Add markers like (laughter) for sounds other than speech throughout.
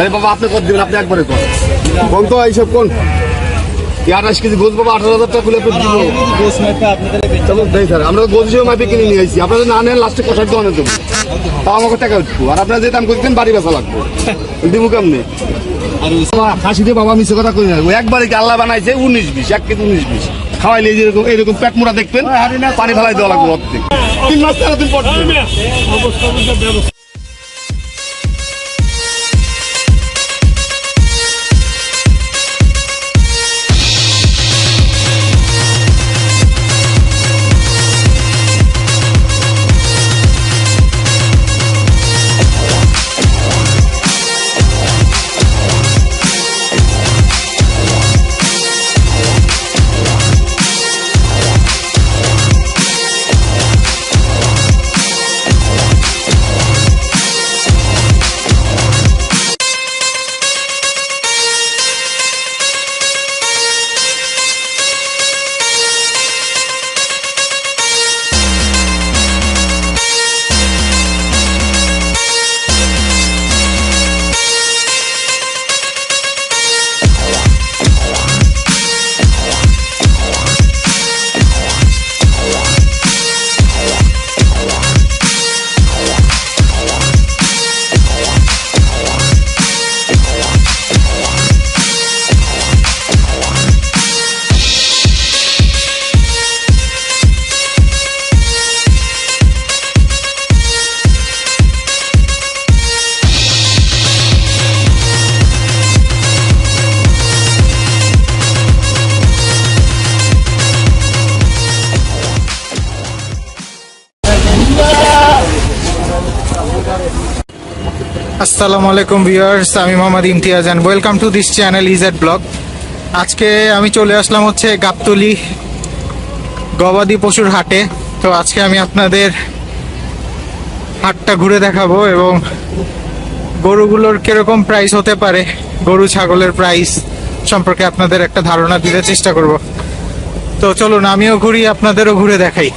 আরে বাবা আপনি কত দিবেন? আপনি একবারে কোন। কোন তো এইসব কোন। আঠাশ কেজি গোছ বাবা আঠারো হাজার টাকা খুলে আপনি দিব চলো দেই স্যার আমরা গোছ হিসেবে মাপে কিনে নিয়ে আসছি আপনারা না নেন লাস্টে কষার দোকানে দেবো। তাও আমাকে টাকা উঠবো। আর আপনারা যে দাম করতেন বাড়ি বেচা লাগবে। দিব কেমনে? খাসি দিয়ে বাবা মিশে কথা কই না। একবারে কি আল্লাহ বানাইছে উনিশ বিশ এক কেজি উনিশ বিশ। খাওয়াইলে এই যে এরকম এরকম পেট মোড়া দেখবেন পানি ফেলাই দেওয়া লাগবে অর্ধেক। তিন মাস তেরো দিন পর আসসালামু আলাইকুম ভিউয়ার্স, আমি Mohammad Imtiaz and welcome to this channel EZ blog আজকে আমি চলে আসলাম হচ্ছে গাবতলি গবাদি পশুর হাটে। তো আজকে আমি আপনাদের হাটটা ঘুরে দেখাবো এবং গরুগুলোর কীরকম প্রাইস হতে পারে, গরু, ছাগলের প্রাইস সম্পর্কে আপনাদের একটা ধারণা দিতে চেষ্টা করব। তো চলুন, আমিও ঘুরি, আপনাদেরও ঘুরে দেখাই।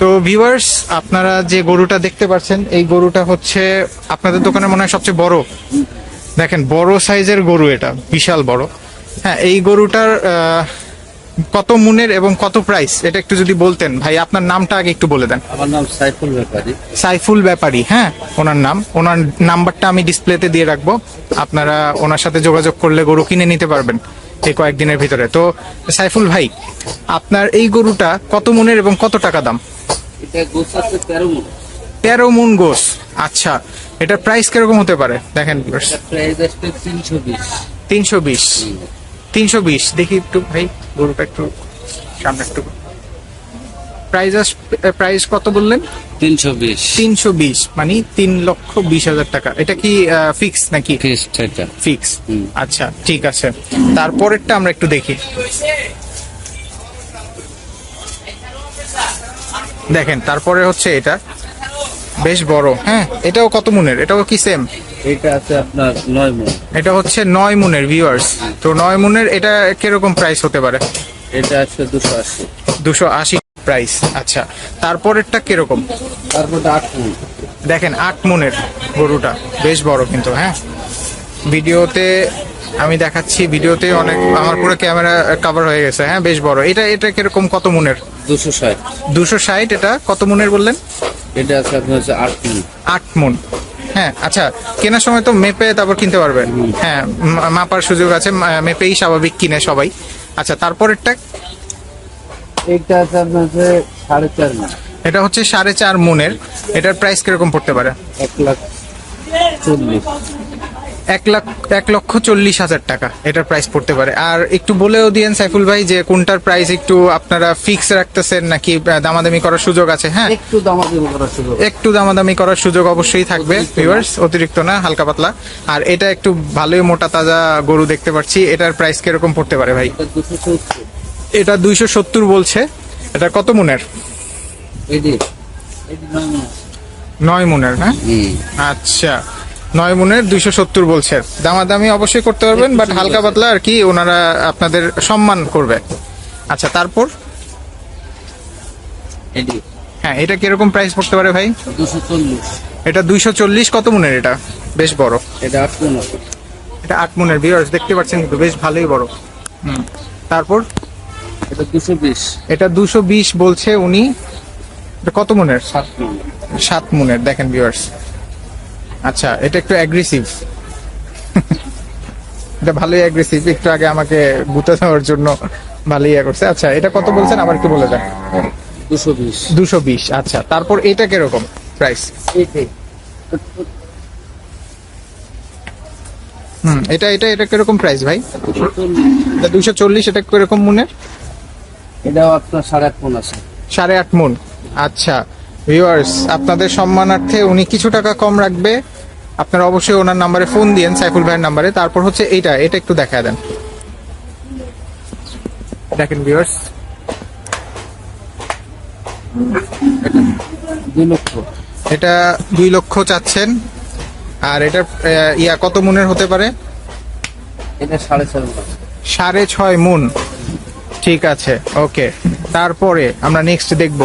তো ভিউয়ার্স আপনারা যে গরুটা দেখতে পাচ্ছেন এই গরুটা হচ্ছে আপনাদের দোকানে মনে হয় সবচেয়ে বড়। দেখেন বড় সাইজের গরু এটা বিশাল বড়। হ্যাঁ এই গরুটার কত মুনের এবং কত প্রাইস এটা একটু যদি বলতেন। ভাই আপনার নামটা আগে একটু বলে দেন। আমার নাম সাইফুল ব্যাপারী। সাইফুল ব্যাপারী হ্যাঁ ওনার নাম। ওনার নাম্বারটা আমি ডিসপ্লেতে দিয়ে রাখব। আপনারা ওনার সাথে যোগাযোগ করলে গরু কিনে নিতে পারবেন এই কয়েকদিনের ভিতরে। তো সাইফুল ভাই আপনার এই গরুটা কত মুনের এবং কত টাকা দাম? এটা আছে তেরো মন। মুন গোস। আচ্ছা এটার প্রাইস কীরকম হতে পারে? দেখেন প্রাইস তিনশো বিশ। তিনশো বিশ। দেখি একটু ভাই গরুটা একটু সামনে একটু। প্রাইস প্রাইস কত বললেন? তিনশো বিশ। তিনশো বিশ মানে তিন লক্ষ বিশ হাজার টাকা। এটা কি ফিক্স নাকি? এটা। ফিক্স আচ্ছা ঠিক আছে। তারপরেরটা আমরা একটু দেখি। দেখেন তারপরে হচ্ছে এটা। বেশ বড় হ্যাঁ এটাও কত মুনের? এটাও কি সেম এটা আছে আপনার নয় মন। এটা হচ্ছে নয় মুনের ভিউয়ার্স তো নয় মুনের এটা কীরকম প্রাইস হতে পারে? এটা আসবে দুশো আশি। দুশো আশি প্রাইস আচ্ছা। তারপরেরটা কীরকম? তারপর আট মন। দেখেন আট মনের গরুটা। বেশ বড় কিন্তু হ্যাঁ। ভিডিওতে আমি দেখাচ্ছি ভিডিওতে অনেক আমার পুরো ক্যামেরা কভার হয়ে গেছে। হ্যাঁ বেশ বড়। এটা এটা কীরকম কত মনের? দুশো ষাট। দুশো ষাট এটা কত মনের বললেন? এটা আছে আপনার হচ্ছে আট মন। আট মন। হ্যাঁ আচ্ছা কেনার সময় তো মেপে তারপর কিনতে পারবেন। হ্যাঁ মাপার সুযোগ আছে মেপেই স্বাভাবিক কিনে সবাই। আচ্ছা তারপরেরটা? এটা আছে আপনার হচ্ছে সাড়ে চার মন। এটা হচ্ছে সাড়ে চার মনের। এটার প্রাইস কীরকম পড়তে পারে? এক লাখ চল্লিশ। এক লাখ এক লক্ষ চল্লিশ হাজার টাকা এটার প্রাইস পড়তে পারে। আর একটু বলেও দিয়েন সাইফুল ভাই যে কোনটার প্রাইস একটু আপনারা ফিক্স রাখতেছেন নাকি দামাদামি করার সুযোগ আছে? হ্যাঁ? একটু দামাদামি করার সুযোগ। একটু দামাদামি করার সুযোগ অবশ্যই থাকবে ভিউয়ার্স অতিরিক্ত না হালকা পাতলা। আর এটা একটু ভালোই মোটা তাজা গরু দেখতে পাচ্ছি এটার প্রাইস কীরকম পড়তে পারে ভাই? এটা দুইশো সত্তর বলছে। এটা কত মুনের? নয় মন। নয় মুনের হ্যাঁ আচ্ছা। নয় মুনের দুইশো সত্তর বলছে। দামাদামি অবশ্যই করতে পারবেন বাট হালকা পাতলা আর কি ওনারা আপনাদের সম্মান করবে। আচ্ছা তারপর? হ্যাঁ এটা কীরকম প্রাইস পড়তে পারে ভাই? দুশো চল্লিশ। এটা দুইশো চল্লিশ কত মনের এটা? বেশ বড়। এটা আট এটা আট মনের ভিউয়ার্স দেখতে পাচ্ছেন কিন্তু বেশ ভালোই বড়। হুম তারপর? এটা দুশো বিশ। এটা দুশো বিশ বলছে উনি। এটা কত মনের? সাত কোন সাত মনের দেখেন ভিউয়ার্স আচ্ছা এটা একটু অ্যাগ্রেসিভ এটা ভালোই অ্যাগ্রেসিভ একটু আগে আমাকে গুতা দেওয়ার জন্য ভালোই ইয়ে করছে। আচ্ছা এটা কত বলছেন? আবার একটু বলে দেন। দুশো বিশ। দুশো বিশ আচ্ছা। তারপর এটা কীরকম প্রাইস হুম এটা এটা এটা কীরকম প্রাইস ভাই? দুশো চল্লিশ। এটা দুশো চল্লিশ এটা কীরকম মনের? এটাও আপনার সাড়ে আট কোন আছে। সাড়ে আট মন আচ্ছা। ভিউয়ার্স আপনাদের সম্মানার্থে উনি কিছু টাকা কম রাখবে। আপনারা অবশ্যই ওনার নাম্বারে ফোন দিয়েন সাইফুল ভাইয়ের নাম্বারে। তারপর হচ্ছে এইটা এটা একটু দেখা দেন। দেখেন ভিউয়ার্স এটা দুই লক্ষ চাচ্ছেন। আর এটা ইয়া কত মনের হতে পারে? সাড়ে ছয় মুন। ঠিক আছে ওকে। তারপরে আমরা নেক্সট দেখব।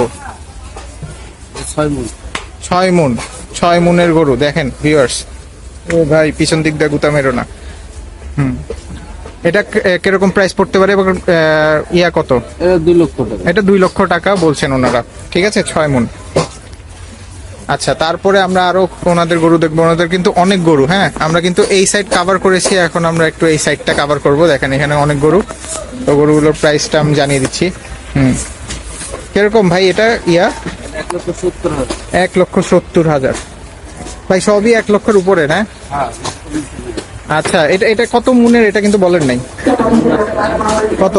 ছয় মন। ছয় মুন মুনের গরু দেখেন ভিউয়ার্স ও ভাই পিছন দিক দিয়ে গুতা মেরো না। হুম। এটা কীরকম প্রাইস পড়তে পারে এবং ইয়া কত? দুই লক্ষ টাকা। এটা দুই লক্ষ টাকা বলছেন ওনারা। ঠিক আছে ছয় মুন। আচ্ছা তারপরে আমরা আরও ওনাদের গরু দেখব। ওনাদের কিন্তু অনেক গরু হ্যাঁ? আমরা কিন্তু এই সাইড কভার করেছি এখন আমরা একটু এই সাইডটা কভার করব। দেখেন এখানে অনেক গরু। তো গরুগুলোর প্রাইসটা আমি জানিয়ে দিচ্ছি। হুম। কীরকম ভাই এটা ইয়া? এক লক্ষ সত্তর হাজার। ভাই সবই এক লক্ষের উপরে না? হ্যাঁ। আচ্ছা এটা এটা কত মুনের এটা কিন্তু বলেন নাই। কত?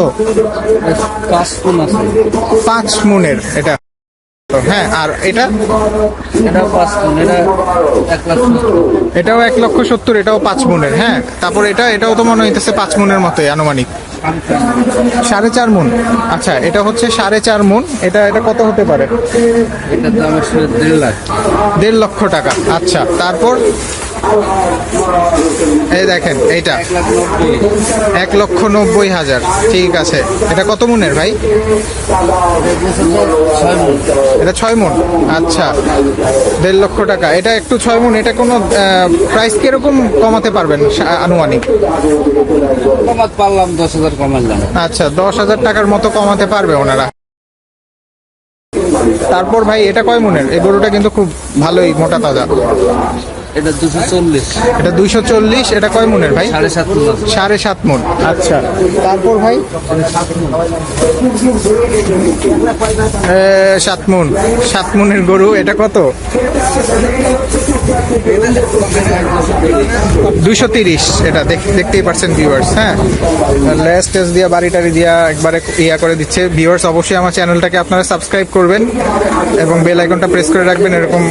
পাঁচ মুনের এটা। হ্যাঁ আর এটা? এটাও এক লক্ষ সত্তর এটাও পাঁচ মুনের হ্যাঁ। তারপর এটা এটাও তো মনে হইতেছে পাঁচ মুনের মতোই আনুমানিক। সাড়ে চার মন। আচ্ছা এটা হচ্ছে সাড়ে চার মন। এটা এটা কত হতে পারে? এটার দাম আসলে দেড় লাখ। দেড় লক্ষ টাকা। আচ্ছা তারপর? এই দেখেন, এইটা। এক লক্ষ নব্বই হাজার। ঠিক আছে। এটা কত মুনের ভাই? এটা ছয় মন। আচ্ছা দেড় লক্ষ টাকা। এটা একটু ছয় মন, এটা কোনো প্রাইস কীরকম কমাতে পারবেন আনুমানিক? পারলাম দশ হাজার কমাইলাম আচ্ছা দশ হাজার টাকার মতো কমাতে পারবে ওনারা। তারপর ভাই, এটা কয় মনের? এই গরুটা কিন্তু খুব ভালোই, মোটা তাজা। এটা দুশো চল্লিশ। এটা দুইশো চল্লিশ এটা কয় মনের ভাই? সাড়ে সাত মন। সাড়ে সাত মন। আচ্ছা। তারপর ভাই? সাত মন। সাত মনের গরু এটা কত? দুইশো তিরিশ এটা দেখ- দেখতেই পারছেন ভিউয়ার্স হ্যাঁ? লেস টেস দিয়া বাড়ি টাড়ি দিয়া একবারে ইয়া করে দিচ্ছে। ভিউয়ার্স অবশ্যই আমার চ্যানেলটাকে আপনারা সাবস্ক্রাইব করবেন এবং বেল আইকনটা প্রেস করে রাখবেন এরকম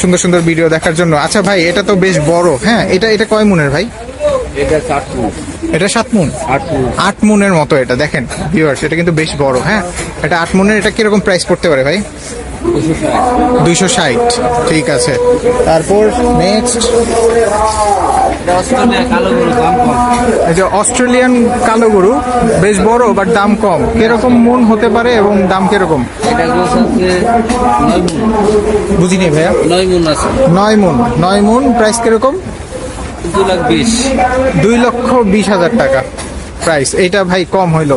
সুন্দর সুন্দর ভিডিও দেখার জন্য। আচ্ছা ভাই এটা তো বেশ বড় হ্যাঁ এটা এটা কয় মুনের ভাই? এটা মন। সাত মুন? আট মন। মুনের মতো এটা দেখেন ভিউয়ার্স এটা কিন্তু বেশ বড় হ্যাঁ। এটা আট মুনের এটা কীরকম প্রাইস পড়তে পারে ভাই? দুইশো ষাট। ঠিক আছে। তারপর নেক্সট এই যে অস্ট্রেলিয়ান কালো গরু বেশ বড় বাট দাম কম। কীরকম মন হতে পারে এবং দাম কীরকম? বুঝিনি ভাইয়া। নয় মন আছে নয় মন নয় মন প্রাইস কীরকম? দু লাখ বিশ। দুই লক্ষ বিশ হাজার টাকা। প্রাইস এইটা ভাই কম হইল।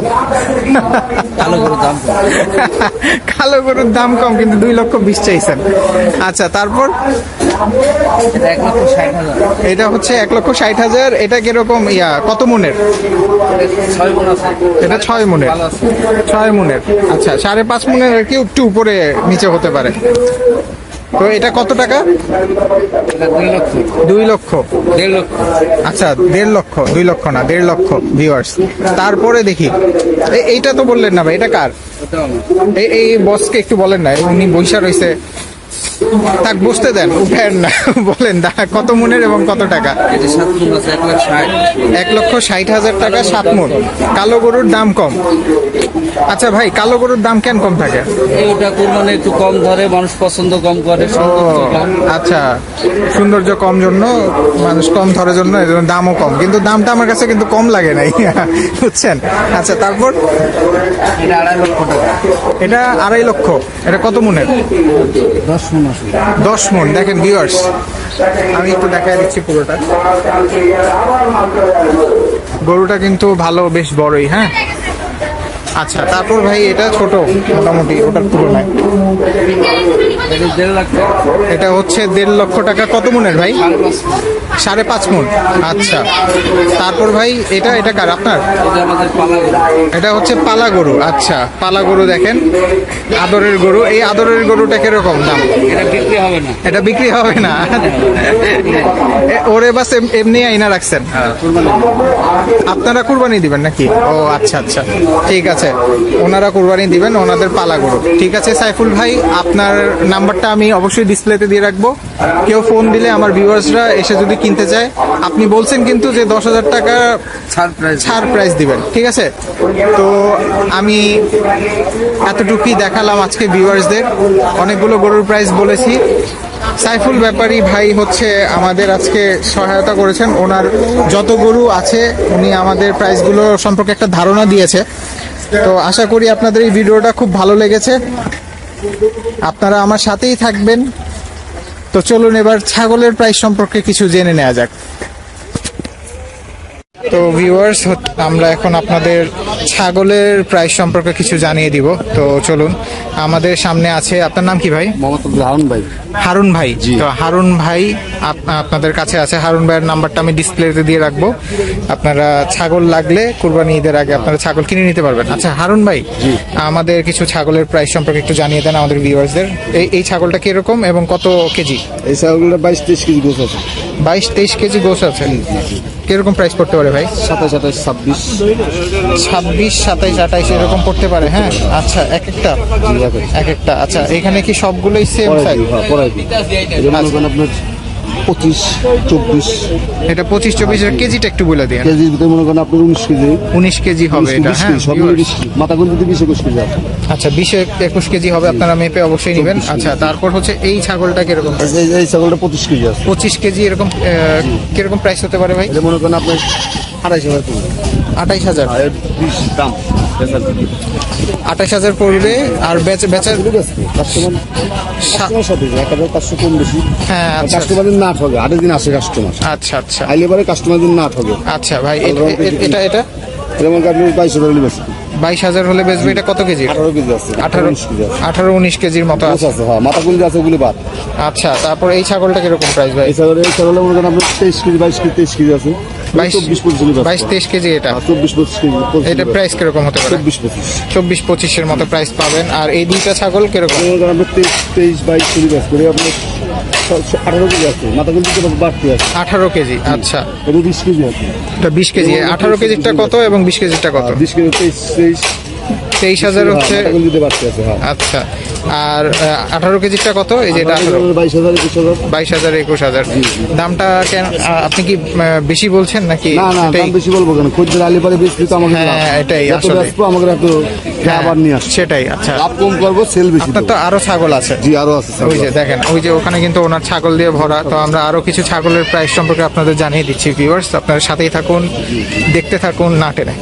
কালো দাম গরুর দাম কম কিন্তু দুই লক্ষ বিশ চাইছেন। আচ্ছা তারপর? এটা এটা হচ্ছে এক লক্ষ ষাট হাজার এটা কীরকম ইয়া কত মনের? এটা ছয় মনের। ছয় মনের। আচ্ছা সাড়ে পাঁচ মনের আর কি একটু উপরে নিচে হতে পারে। তো এটা কত টাকা? দুই লক্ষ। দেড় লক্ষ। আচ্ছা দেড় লক্ষ দুই লক্ষ না দেড় লক্ষ ভিউয়ার্স তারপরে দেখি এইটা তো বললেন না ভাই এটা কার? এই এই বসকে একটু বলেন না উনি বৈশা রয়েছে। থাক বুঝতে দেন। উঠেন না। বলেন দা- কত মনের এবং কত টাকা? এটা সাত ফুল আছে এক লক্ষ ষাট হাজার টাকা সাত মন কালো গরুর দাম কম। আচ্ছা ভাই কালো গরুর দাম কেন কম থাকে? কোরবানি একটু কম ধরে মানুষ পছন্দ কম করে। আচ্ছা সৌন্দর্য কম জন্য মানুষ কম ধরে জন্য এই জন্য দামও কম। কিন্তু দামটা আমার কাছে কিন্তু কম লাগে নাই (laughs) বুঝছেন? আচ্ছা তারপর? এটা আড়াই লক্ষ টাকা। এটা আড়াই লক্ষ। এটা কত মনের? দশ দশ মন, দেখেন ভিউয়ার্স আমি একটু দেখাই দিচ্ছি পুরোটা। গরুটা কিন্তু ভালো, বেশ বড়ই হ্যাঁ? আচ্ছা। তারপর ভাই এটা ছোট মোটামুটি ওটার তুলনায়। এটা হচ্ছে দেড় লক্ষ টাকা। কত মনের ভাই? সাড়ে পাঁচ। মন। আচ্ছা। তারপর ভাই এটা এটা কার আপনার? এটা হচ্ছে পালা গরু। আচ্ছা পালা গরু দেখেন। আদরের গরু। এই আদরের গরুটা কীরকম দাম? এটা বিক্রি হবে না। এটা বিক্রি হবে না? ওরে বাস এমনি আইনা রাখছেন? আপনারা কুরবানি দিবেন নাকি? ও আচ্ছা আচ্ছা। ঠিক আছে। ওনারা কুরবানি দিবেন ওনাদের পালা গরু। ঠিক আছে সাইফুল ভাই আপনার নাম্বারটা আমি অবশ্যই ডিসপ্লেতে দিয়ে রাখব। কেউ ফোন দিলে আমার ভিউয়ার্সরা এসে যদি কিনতে চায় আপনি বলছেন কিন্তু যে দশ হাজার টাকা ছাড় প্রাইস ছাড় প্রাইস দিবেন ঠিক আছে? তো আমি এতটুকুই দেখালাম আজকে ভিউয়ার্সদের। অনেকগুলো গরুর প্রাইস বলেছি। সাইফুল ব্যাপারী ভাই হচ্ছে আমাদের আজকে সহায়তা করেছেন। ওনার যত গরু আছে উনি আমাদের প্রাইসগুলো সম্পর্কে একটা ধারণা দিয়েছে। তো আশা করি আপনাদের এই ভিডিওটা খুব ভালো লেগেছে। আপনারা আমার সাথেই থাকবেন। তো চলুন এবার ছাগলের প্রাইস সম্পর্কে কিছু জেনে নেওয়া যাক। তো ভিউয়ার্স আমরা এখন আপনাদের ছাগলের প্রাইস সম্পর্কে কিছু জানিয়ে দিব। তো চলুন আমাদের সামনে আছে আপনার নাম কি ভাই? হারুন ভাই। হারুন ভাই। তো হারুন ভাই আপ- আপনাদের কাছে আছে। হারুন ভাইয়ের নাম্বারটা আমি ডিসপ্লেতে দিয়ে রাখব। আপনারা ছাগল লাগলে কুরবানি ঈদের আগে আপনারা ছাগল কিনে নিতে পারবেন। আচ্ছা হারুন ভাই আমাদের কিছু ছাগলের প্রাইস সম্পর্কে একটু জানিয়ে দেন আমাদের ভিউয়ার্সদের এই এই ছাগলটা কীরকম এবং কত কেজি? এই ছাগলটা বাইশ তেইশ কেজি গোছ আছে। বাইশ তেইশ কেজি গোস আছে। কীরকম প্রাইস পড়তে পারে ভাই? সাতাশ আঠাশ ছাব্বিশ। ছাব্বিশ সাতাইশ আঠাইশ এরকম পড়তে পারে হ্যাঁ? আচ্ছা এক একটা। এক একটা। আচ্ছা এখানে কি সবগুলোই সেম সাইজ করেন আপনার পঁচিশ চব্বিশ। এটা পঁচিশ চব্বিশ কেজিটা একটু বলে দিয়ে কেজির ভিতরে মনে করেন আপনার উনিশ কেজি। উনিশ কেজি হবে এটা হ্যাঁ সব মিলে বিশ কেজি। মাথা গুনতে বিশ একুশ কেজি আচ্ছা বিশ একুশ কেজি হবে আপনারা মেপে অবশ্যই নেবেন। আচ্ছা তারপর হচ্ছে এই ছাগলটা কীরকম? এই ছাগলটা পঁচিশ কেজি আছে। পঁচিশ কেজি এরকম কীরকম প্রাইস হতে পারে ভাই? মনে করেন আপনার আড়াইশ হাজার আঠাইশ হাজার? দাম। আঠাইশ হাজার পড়বে আর বেচা বেচার হ্যাঁ আচ্ছা। না ঠকে আটের দিন আসে কাস্টমার আচ্ছা আচ্ছা। আইলে পরে কাস্টমার দিন না ঠকে আচ্ছা ভাই এটা এটা? যেমন আপনি বাইশ হাজার হলে বেশি বাইশ হাজার হলে বেচবে এটা কত কেজি আঠারো কেজি আছে আঠারো আঠারো উনিশ কেজির মতো আছে। হ্যাঁ মাথা গুলি আছে ওগুলি বাদ। আচ্ছা তারপর এই ছাগলটা কীরকম প্রাইস ভাই? এই ছাগল এই ছাগলের মনে করেন আপনার তেইশ কেজি বাইশ কেজি তেইশ কেজি আছে। বাইশ তেইশ কেজি এটা। এটা প্রাইস কীরকম হতে পারে? চব্বিশ পঁচিশের মতো প্রাইস পাবেন। আর এই দুইটা ছাগল কীরকম? তেইশ বাইশ কেজি ব্যাস করে ছ- আঠারো কেজি আছে। মাথা গুলি তো বাড়তি আছে। আঠারো কেজি আচ্ছা। এটা বিশ কেজি আছে। এটা বিশ কেজি। আঠারো কেজিটা কত এবং বিশ কেজিটা কত? বিশ কেজি তেইশ তেইশ। তেইশ হাজার হচ্ছে বাড়তি আছে হ্যাঁ। আচ্ছা আর আঠারো কেজিটা কত? এই যেটা বাইশ হাজার একুশ হাজার। দামটা কেন আপনি কি বেশি বলছেন নাকি? বেশি বলব কেন? খদ্দের আলি পরে বেশি তো আমাকে হ্যাঁ, এটাই আসলে। আমাকে একটু হ্যাঁ, আবার নিয়ে সেটাই আচ্ছা। লাভ কম করব সেল বেশি আপনার তো আরও ছাগল আছে। জি আরও আছে ওই যে দেখেন ওই যে ওখানে কিন্তু ওনার ছাগল দিয়ে ভরা। তো আমরা আরও কিছু ছাগলের প্রাইস সম্পর্কে আপনাদের জানিয়ে দিচ্ছি ভিউয়ার্স আপনার সাথেই থাকুন দেখতে থাকুন না টেনে।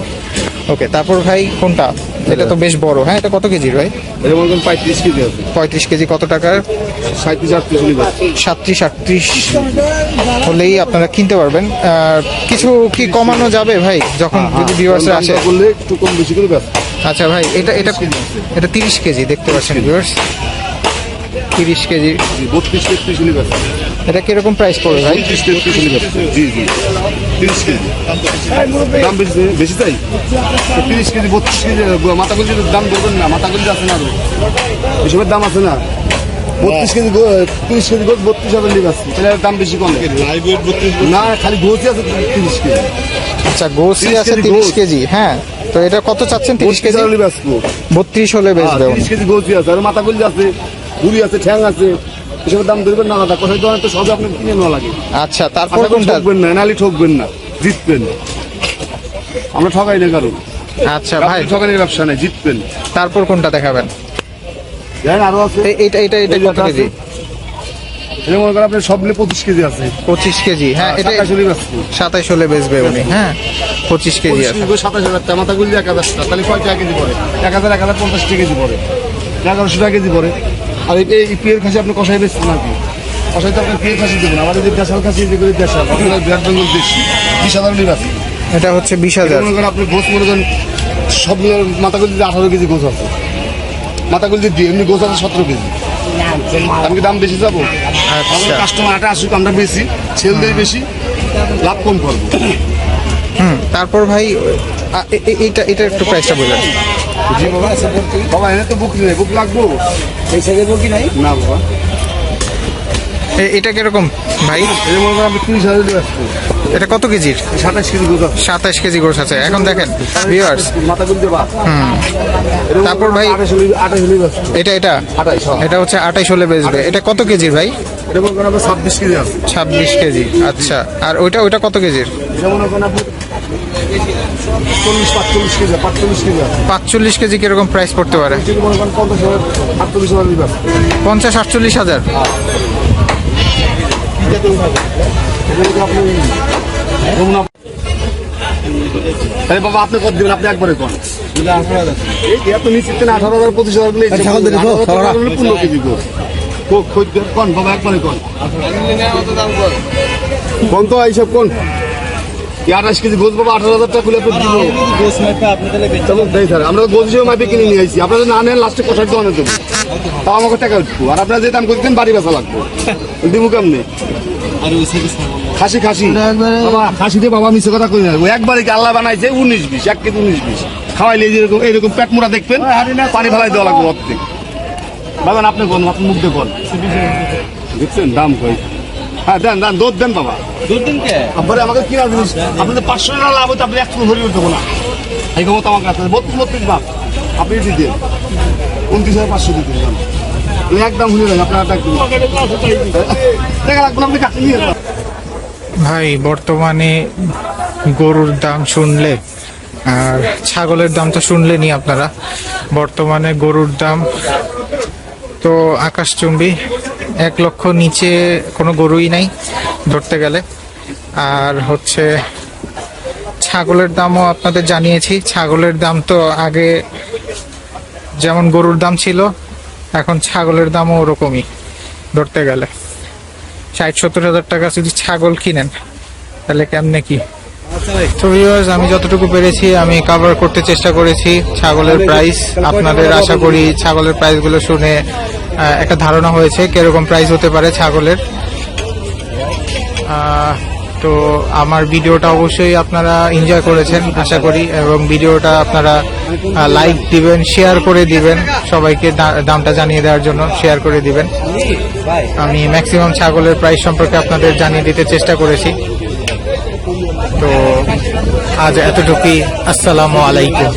ওকে তারপর ভাই কোনটা? এটা তো বেশ বড়। হ্যাঁ এটা কত কেজির ভাই? এটা মনে করেন পঁয়ত্রিশ কেজি আছে পঁয়ত্রিশ কেজি কত টাকার? সাঁত্রিশ আটত্রিশ সাতত্রিশ আটত্রিশ হলেই আপনারা কিনতে পারবেন। কিছু কি কমানো যাবে ভাই যখন যদি ভিউয়ার্সরা আসে? বললে একটু কম বেশি করে আচ্ছা ভাই এটা এটা এটা তিরিশ কেজি দেখতে পাচ্ছেন ভিউয়ার্স তিরিশ কেজি। বত্রিশ তেত্রিশ এটা কীরকম প্রাইস পড়বে ভাই? জি জি তিরিশ কেজি দাম বেশি বেশি চাই তিরিশ কেজি বত্রিশ কেজি দাম বলবেন না মাথা গুলি আছে না আরও এসবের দাম আছে না বত্রিশ কেজি তিরিশ কেজি গোছ বত্রিশ হাজার আছে তাহলে দাম বেশি কম না খালি আছে তিরিশ কেজি আচ্ছা গোসি 30 আছে তিরিশ কেজি হ্যাঁ। তো এটা কত চাচ্ছেন তিরিশ কেজি? বত্রিশ হলে বেচবে তিরিশ কেজি আছে আর মাথা গুলি আছে ঘুরি আছে ঠ্যাং আছে। এসবের দাম ধরবেন না দাদা কোথায় তো সব আপনি কিনে নেওয়া লাগে। আচ্ছা তারপর কোনটা? ঠকবেন না নালি ঠকবেন না জিতবেন। আমরা ঠকাই না কারণ আচ্ছা ভাই। ঠকানির ব্যবসা নেই জিতবেন। তারপর কোনটা দেখাবেন? আরও আছে। এটা এটা এটা কত কেজি এটা মনে করেন আপনার পঁচিশ কেজি আছে। পঁচিশ কেজি হ্যাঁ এটা সাতাইশ হলে বেচবে। উনি হ্যাঁ পঁচিশ কেজি আছে। কেজি করে সাতাশ হাজার টাকা মাথা এক হাজার টাকা তাহলে কয় টাকা কেজি পড়ে? এক হাজার এক হাজার পঞ্চাশ টাকা কেজি পড়ে। এগারোশো টাকা কেজি পড়ে। আর এই এই পিয়ের খাসি আপনি কষাই বেচছেন নাকি? কষাই তো আপনার পিয়ের খাসি দেবেন আমার যদি দেশাল খাসি যে করে দেশাল। আপনার বিরাট বেঙ্গল দেশি। বিশ হাজার এটা হচ্ছে বিশ হাজার। মনে করেন আপনি গোস মনে করেন সব মিলে মাথাগুলি দিয়ে আঠারো কেজি গোস আছে। মাথাগুলি দিয়ে এমনি গোস আছে সতেরো কেজি। আমি কি দাম বেশি যাব আচ্ছা। আমাদের কাস্টমার আটা আসুক আমরা বেশি। সেল দেয় বেশি লাভ কম করব। হুম তারপর ভাই এটা এটা একটু প্রাইসটা বললেন জি বাবা বাবা এনে তো বুক নেই বুক লাগবো। এই সাইজের মুরগি নাই? না বাবা। এ- এটা কীরকম? ভাই? এটা কত কেজির? সাতাশ কেজি কেজি গোস আছে। এখন দেখেন ভিউয়ার্স তারপর ভাই আঠাশ আঠাশ এটা এটা? আঠাশ এটা হচ্ছে আঠাইশ হলে বেচবে। এটা কত কেজির ভাই? ছাব্বিশ কেজি ছাব্বিশ কেজি আচ্ছা। আর ওইটা ওইটা কত কেজির এটা মনে করেন আপনি চল্লিশ পাঁচচল্লিশ কেজি পাঁচচল্লিশ কেজি আছে। পাঁচচল্লিশ কেজি কীরকম প্রাইস পড়তে পারে? পঞ্চাশ হাজার আটচল্লিশ হাজার লিটার। পঞ্চাশ আটচল্লিশ হাজার? আরে বাবা আপনি কত দেবেন? আপনি একবারে কোন। এই এত নিশ্চিত না আঠারো হাজার পঁচিশ হাজার পনেরো কেজি গো কোন বাবা একবারে কোন। কোন তো এইসব কোন। আঠাশ কেজি গোছ বাবা আঠারো হাজার টাকা খুলে স্যার আমরা গোছ হিসেবে মাপে কিনে নিয়ে আসছি আপনারা না নেন লাস্টে তাও আমাকে টাকা উঠবো। আর আপনারা যে দাম করতেন বাড়ি লাগবে। দিব কেমনি? খাসি খাসি। একবারে- বাবা খাসিতে বাবা মিশে কথা কই না। একবারে আল্লাহ বানাইছে? উনিশ বিশ এক কেজি উনিশ বিশ। খাওয়াইলে যেরকম এরকম পেট মোড়া দেখবেন পানি ফেলাই দেওয়া লাগবে অর্ধেক। বাবা আপনি কোন আপনি মুখ দেখুন দেখছেন? দাম কই? হ্যাঁ দেন দেন দুধ দেন বাবা। দুধ দিন কে? আপনি আমাকে কিনা জিনিস? আপনাদের পাঁচশো টাকা লাভ হতো আপনি একশো ধরে উঠতে না এই ক্ষমতা আমার কাছে বত্রিশ বত্রিশ ভাগ আপনি দিতেন উনত্রিশ হাজার পাঁচশো দিতেন দাম একদম ভুলে যান আপনার একটা টাকা লাগবে না, আপনি কাছে নিয়ে ভাই বর্তমানে গরুর দাম শুনলে আর ছাগলের দাম তো শুনলেনই আপনারা। বর্তমানে গরুর দাম তো আকাশচুম্বী এক লক্ষ নিচে কোনো গরুই নাই ধরতে গেলে। আর হচ্ছে ছাগলের দামও আপনাদের জানিয়েছি। ছাগলের দাম তো আগে যেমন গরুর দাম ছিল, এখন ছাগলের দামও ওরকমই ধরতে গেলে। ষাট, সত্তর হাজার টাকা যদি ছাগল কিনেন, তাহলে কেমনে কি? আমি যতটুকু পেরেছি, আমি কভার করতে চেষ্টা করেছি ছাগলের প্রাইস আপনাদের আশা করি ছাগলের প্রাইসগুলো শুনে একটা ধারণা হয়েছে কীরকম প্রাইস হতে পারে ছাগলের। তো আমার ভিডিওটা অবশ্যই আপনারা এনজয় করেছেন, আশা করি, এবং ভিডিওটা আপনারা লাইক দিবেন শেয়ার করে দিবেন, সবাইকে দামটা জানিয়ে দেওয়ার জন্য শেয়ার করে দিবেন। আমি ম্যাক্সিমাম ছাগলের প্রাইস সম্পর্কে আপনাদের জানিয়ে দিতে চেষ্টা করেছি। তো আজ এতটুকুই, আসসালামু আলাইকুম।